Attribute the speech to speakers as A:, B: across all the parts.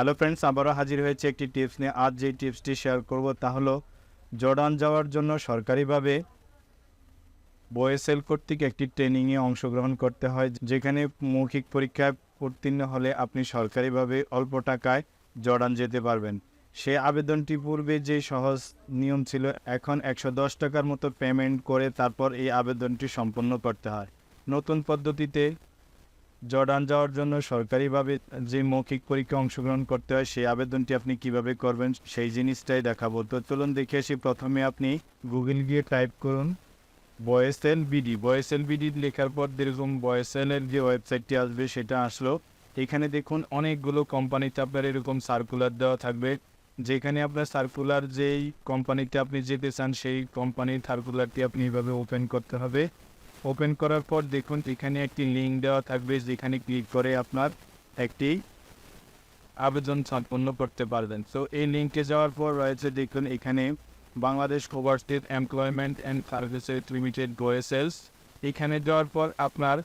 A: Hello friends আবারও হাজির হয়েছে একটি টিপস নিয়ে। আজ যে টিপসটি শেয়ার করব তা হলো, জর্ডান যাওয়ার জন্য সরকারিভাবে বয়েসেল কর্তৃক একটি ট্রেনিংয়ে অংশগ্রহণ করতে হয়, যেখানে মৌখিক পরীক্ষায় উত্তীর্ণ হলে আপনি সরকারিভাবে অল্প টাকায় জর্ডান যেতে পারবেন। সে আবেদনটি পূর্বে যে সহজ নিয়ম ছিল, এখন একশো দশ টাকার মতো পেমেন্ট করে তারপর এই আবেদনটি সম্পন্ন করতে হয়। নতুন পদ্ধতিতে জর্ডান যাওয়ার জন্য সরকারিভাবে যে মৌখিক পরীক্ষা অংশগ্রহণ করতে হয়, সেই আবেদনটি আপনি কীভাবে করবেন সেই জিনিসটাই দেখাবো। তো চলুন দেখে আসি। প্রথমে আপনি গুগল গিয়ে টাইপ করুন বয়েস এল বিডি বয়েস এল বিডি লেখার পর যেরকম বয়েস এল এর যে ওয়েবসাইটটি আসবে, সেটা আসলো। এখানে দেখুন অনেকগুলো কোম্পানিতে আপনার এরকম সার্কুলার দেওয়া থাকবে। যেখানে আপনার সার্কুলার যেই কোম্পানিতে আপনি যেতে চান, সেই কোম্পানির সার্কুলারটি আপনি এভাবে ওপেন করতে হবে। ওপেন করার পর দেখুন, এখানে একটি লিঙ্ক দেওয়া থাকবে, যেখানে ক্লিক করে আপনার একটি আবেদন সম্পন্ন করতে পারবেন। তো এই লিঙ্কে যাওয়ার পর রয়েছে, দেখুন, এখানে Bangladesh overseas employment and services limited গোয়েসেলস এখানে যাওয়ার পর আপনার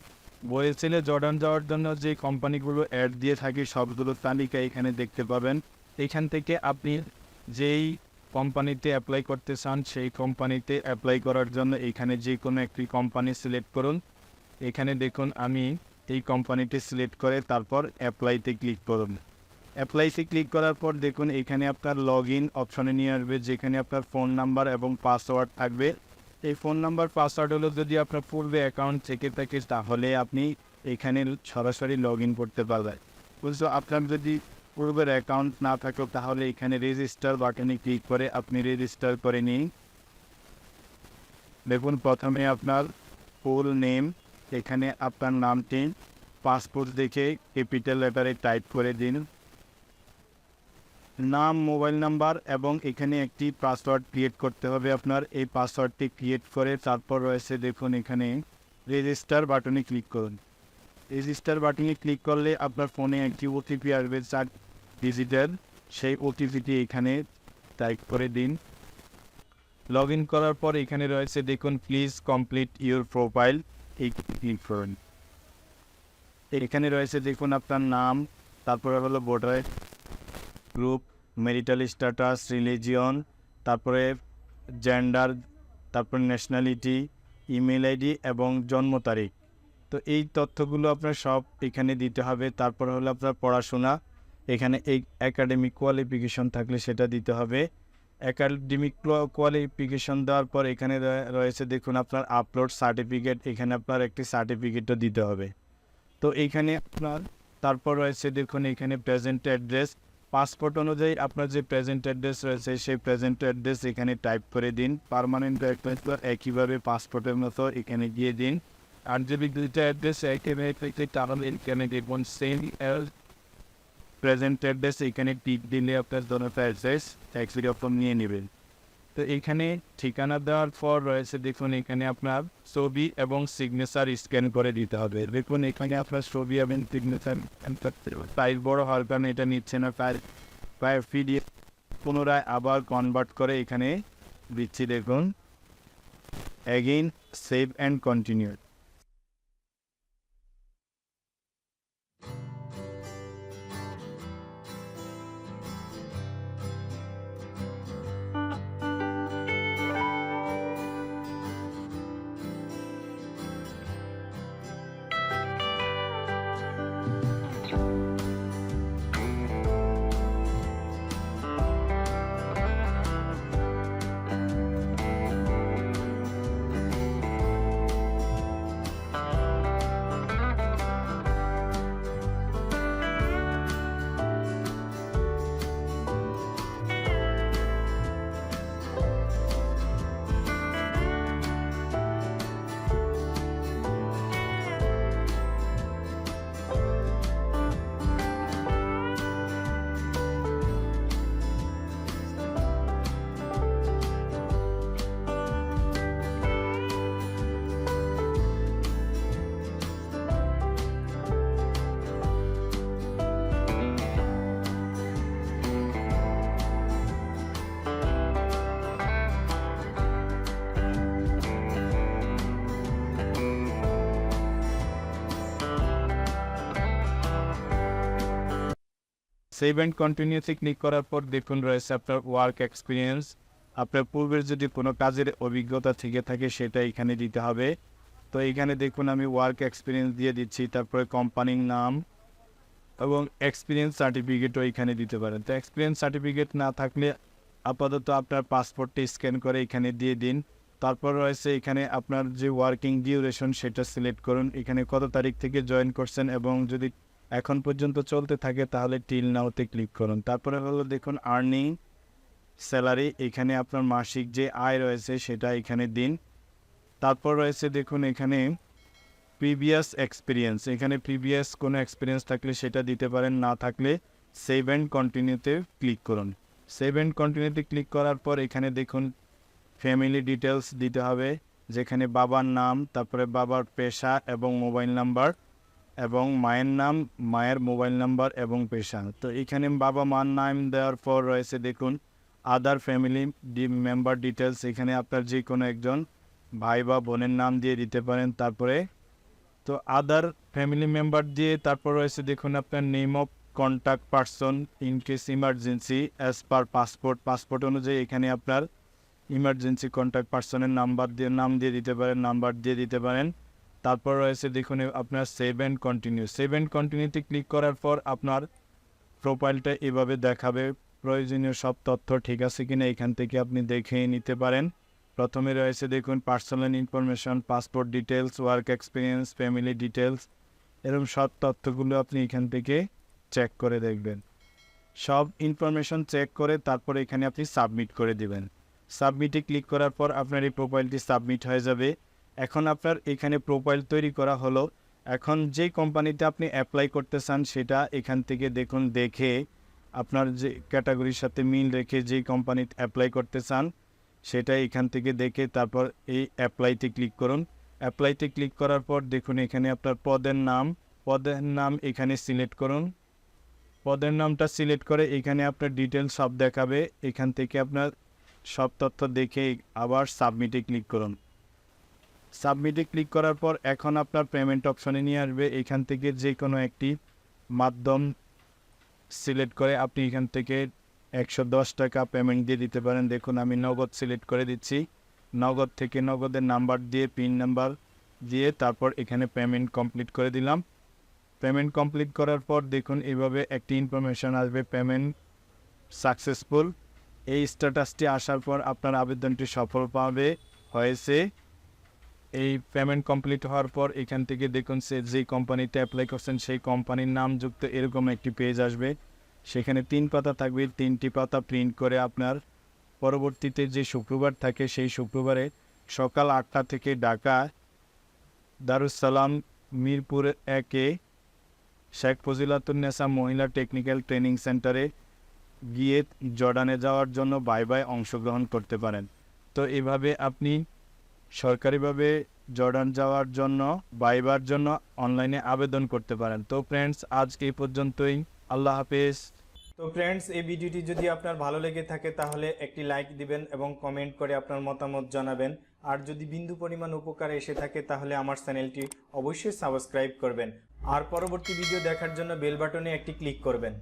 A: গোয়েসেলে জর্ডান যাওয়ার জন্য যে কোম্পানিগুলো অ্যাড দিয়ে থাকে, সবগুলো তালিকা এখানে দেখতে পাবেন। এখান থেকে আপনি যেই কোম্পানিতে অ্যাপ্লাই করতে চান, সেই কোম্পানিতে অ্যাপ্লাই করার জন্য এখানে যে কোনো একটি কোম্পানি সিলেক্ট করুন। এখানে দেখুন, আমি এই কোম্পানিটি সিলেক্ট করে তারপর অ্যাপ্লাইতে ক্লিক করুন। অ্যাপ্লাইতে ক্লিক করার পর দেখুন, এখানে আপনার লগ ইন অপশনে নিয়ে আসবে, যেখানে আপনার ফোন নাম্বার এবং পাসওয়ার্ড থাকবে। এই ফোন নাম্বার পাসওয়ার্ড হলো যদি আপনার পূর্বে অ্যাকাউন্ট থেকে থাকে, তাহলে আপনি এখানে সরাসরি লগ ইন করতে পারবেন। বুঝছ? আপনার যদি পূর্বের অ্যাকাউন্ট না থাকে তাহলে এখানে রেজিস্টার বাটনে ক্লিক করে আপনি রেজিস্টার করে নিন। দেখুন, প্রথমে আপনার ফুল নেম এখানে আপনার নামটি পাসপোর্ট দেখে ক্যাপিটাল লেটারে টাইপ করে দিন। নাম মোবাইল নাম্বার এবং এখানে একটি পাসওয়ার্ড ক্রিয়েট করতে হবে আপনার। এই পাসওয়ার্ডটি ক্রিয়েট করে তারপর রয়েছে, দেখুন, এখানে রেজিস্টার বাটনে ক্লিক করুন। রেজিস্টার বাটনে ক্লিক করলে আপনার ফোনে একটি ওটিপি আসবে। চার ডিজিটাল সেই ওটিপিটি এখানে টাইপ করে দিন। লগ ইন করার পর এখানে রয়েছে দেখুন প্লিজ কমপ্লিট ইউর প্রোফাইল এই ক্লিক করুন। এখানে রয়েছে দেখুন আপনার নাম, তারপরে হলো voter group marital status religion তারপরে জেন্ডার তারপর ন্যাশনালিটি ইমেল আইডি এবং জন্ম তারিখ। তো এই তথ্যগুলো আপনার সব এখানে দিতে হবে। তারপর হলো আপনার পড়াশোনা এখানে এই একাডেমিক কোয়ালিফিকেশন থাকলে সেটা দিতে হবে। একাডেমিক কোয়ালিফিকেশন দেওয়ার পর এখানে রয়েছে দেখুন আপনার আপলোড সার্টিফিকেট এখানে আপনার একটি সার্টিফিকেটও দিতে হবে। তো এইখানে আপনার, তারপর রয়েছে দেখুন এখানে প্রেজেন্ট অ্যাড্রেস পাসপোর্ট অনুযায়ী আপনার যে প্রেজেন্ট অ্যাড্রেস রয়েছে, সেই প্রেজেন্ট অ্যাড্রেস এখানে টাইপ করে দিন। পারমানেন্ট অ্যাড্রেস একইভাবে পাসপোর্টের মতো এখানে গিয়ে দিন। আর যদি দুইটা অ্যাড্রেস থেকে তাহলে এখানে দেখুন সেম প্রেজেন্ট অ্যাড্রেস এখানে টিপ দিলে আপনার দোনোটা অ্যাড্রেস ট্যাক্সি রকম নিয়ে নেবেন তো এখানে ঠিকানা দেওয়ার পর রয়েছে দেখুন এখানে আপনার ছবি এবং সিগনেচার স্ক্যান করে দিতে হবে। দেখুন এখানে আপনার ছবি এবং সিগনেচার সাইজ বড় হওয়ার কারণে এটা নিচ্ছে না। প্রায় প্রায় পিডিএফ পুনরায় আবার কনভার্ট করে এখানে দিচ্ছি দেখুন। Again save and continue save and কন্টিনিউতে ক্লিক করার পর দেখুন রয়েছে আপনার ওয়ার্ক এক্সপিরিয়েন্স আপনার পূর্বের যদি কোনো কাজের অভিজ্ঞতা থেকে থাকে সেটা এখানে দিতে হবে। তো এখানে দেখুন আমি ওয়ার্ক এক্সপিরিয়েন্স দিয়ে দিচ্ছি, তারপরে কোম্পানির নাম এবং এক্সপিরিয়েন্স সার্টিফিকেটও এখানে দিতে পারেন। তো এক্সপিরিয়েন্স সার্টিফিকেট না থাকলে আপাতত আপনার পাসপোর্টটি স্ক্যান করে এখানে দিয়ে দিন। তারপর রয়েছে এখানে আপনার যে ওয়ার্কিং ডিউরেশন সেটা সিলেক্ট করুন। এখানে কত তারিখ থেকে জয়েন করছেন এবং যদি এখন পর্যন্ত চলতে থাকে, তাহলে টিল নাওতে ক্লিক করুন। তারপরে হলো দেখুন আর্নিং স্যালারি এখানে আপনার মাসিক যে আয় রয়েছে সেটা এখানে দিন। তারপর রয়েছে দেখুন এখানে প্রিভিয়াস এক্সপিরিয়েন্স এখানে প্রিভিয়াস কোনো এক্সপিরিয়েন্স থাকলে সেটা দিতে পারেন, না থাকলে সেভ অ্যান্ড কন্টিনিউতে ক্লিক করুন। সেভ অ্যান্ড কন্টিনিউতে ক্লিক করার পর এখানে দেখুন ফ্যামিলি ডিটেলস দিতে হবে, যেখানে বাবার নাম, তারপরে বাবার পেশা এবং মোবাইল নাম্বার এবং মায়ের নাম, মায়ের মোবাইল নাম্বার এবং পেশা। তো এখানে বাবা মার নাম দেওয়ার পর রয়েছে দেখুন other family D member details এখানে আপনার যে কোনো একজন ভাই বা বোনের নাম দিয়ে দিতে পারেন তারপরে। তো আদার ফ্যামিলি মেম্বার দিয়ে তারপর রয়েছে দেখুন আপনার name of contact person in case emergency as per passport passport অনুযায়ী এখানে আপনার ইমার্জেন্সি কন্ট্যাক্ট পারসনের নাম্বার দিয়ে, নাম দিয়ে দিতে পারেন নাম্বার দিয়ে দিতে পারেন। তারপর রয়েছে দেখুন আপনার save and continue save and কন্টিনিউতে ক্লিক করার পর আপনার প্রোফাইলটা এভাবে দেখাবে। প্রয়োজনীয় সব তথ্য ঠিক আছে কিনা এখান থেকে আপনি দেখে নিতে পারেন। প্রথমে রয়েছে দেখুন personal information passport details work experience family details এরকম সব তথ্যগুলো আপনি এখান থেকে চেক করে দেখবেন। সব ইনফরমেশন চেক করে তারপর এখানে আপনি সাবমিট করে দিবেন। সাবমিটে ক্লিক করার পর আপনার এই প্রোফাইলটি সাবমিট হয়ে যাবে। এখন আপনার এখানে প্রোফাইল তৈরি করা হলো। এখন যে কোম্পানিতে আপনি অ্যাপ্লাই করতে চান, সেটা এখান থেকে দেখুন, দেখে আপনার যে ক্যাটাগরির সাথে মিল রেখে যেই কোম্পানিতে অ্যাপ্লাই করতে চান, সেটা এখান থেকে দেখে তারপর এই অ্যাপ্লাইতে ক্লিক করুন। অ্যাপ্লাইতে ক্লিক করার পর দেখুন, এখানে আপনার পদের নাম পদের নাম এখানে সিলেক্ট করুন। পদের নামটা সিলেক্ট করে এখানে আপনার ডিটেলস সব দেখাবে। এখান থেকে আপনার সব তথ্য দেখে আবার সাবমিটে ক্লিক করুন। সাবমিটে ক্লিক করার পর এখন আপনার পেমেন্ট অপশনে নিয়ে আসবে। এখান থেকে যে কোনো একটি মাধ্যম সিলেক্ট করে আপনি এখান থেকে একশো দশ টাকা পেমেন্ট দিয়ে দিতে পারেন। দেখুন, আমি নগদ সিলেক্ট করে দিচ্ছি। নগদ থেকে নগদের নাম্বার দিয়ে পিন নাম্বার দিয়ে তারপর এখানে পেমেন্ট কমপ্লিট করে দিলাম। পেমেন্ট কমপ্লিট করার পর দেখুন, এভাবে একটি ইনফরমেশন আসবে পেমেন্ট সাকসেসফুল এই স্ট্যাটাসটি আসার পর আপনার আবেদনটি সফল পাবে, হয়েছে। এই পেমেন্ট কমপ্লিট হওয়ার পর এখান থেকে দেখুন সে যেই কোম্পানিতে অ্যাপ্লাই করছেন, সেই কোম্পানির নাম যুক্ত এরকম একটি পেজ আসবে। সেখানে তিন পাতা থাকবে, তিনটি পাতা প্রিন্ট করে আপনার পরবর্তীতে যে শুক্রবার থাকে, সেই শুক্রবারে সকাল আটটা থেকে ঢাকা দারুসালাম মিরপুর একে, শেখ ফজিলাতুন্নেসা মহিলা টেকনিক্যাল ট্রেনিং সেন্টারে গিয়ে জর্ডানে যাওয়ার জন্য বাই বাই অংশগ্রহণ করতে পারেন। তো এভাবে আপনি সরকারিভাবে জর্ডান যাওয়ার জন্য বাইবার জন্য অনলাইনে আবেদন করতে পারেন। তো ফ্রেন্ডস আজকে এই পর্যন্তই। আল্লাহ হাফেজ।
B: তো ফ্রেন্ডস এই ভিডিওটি যদি আপনার ভালো লেগে থাকে তাহলে একটি লাইক দিবেন এবং কমেন্ট করে আপনার মতামত জানাবেন। আর যদি বিন্দু পরিমাণ উপকার এসে থাকে তাহলে আমার চ্যানেলটি অবশ্যই সাবস্ক্রাইব করবেন। আর পরবর্তী ভিডিও দেখার জন্য বেল বাটনে একটি ক্লিক করবেন।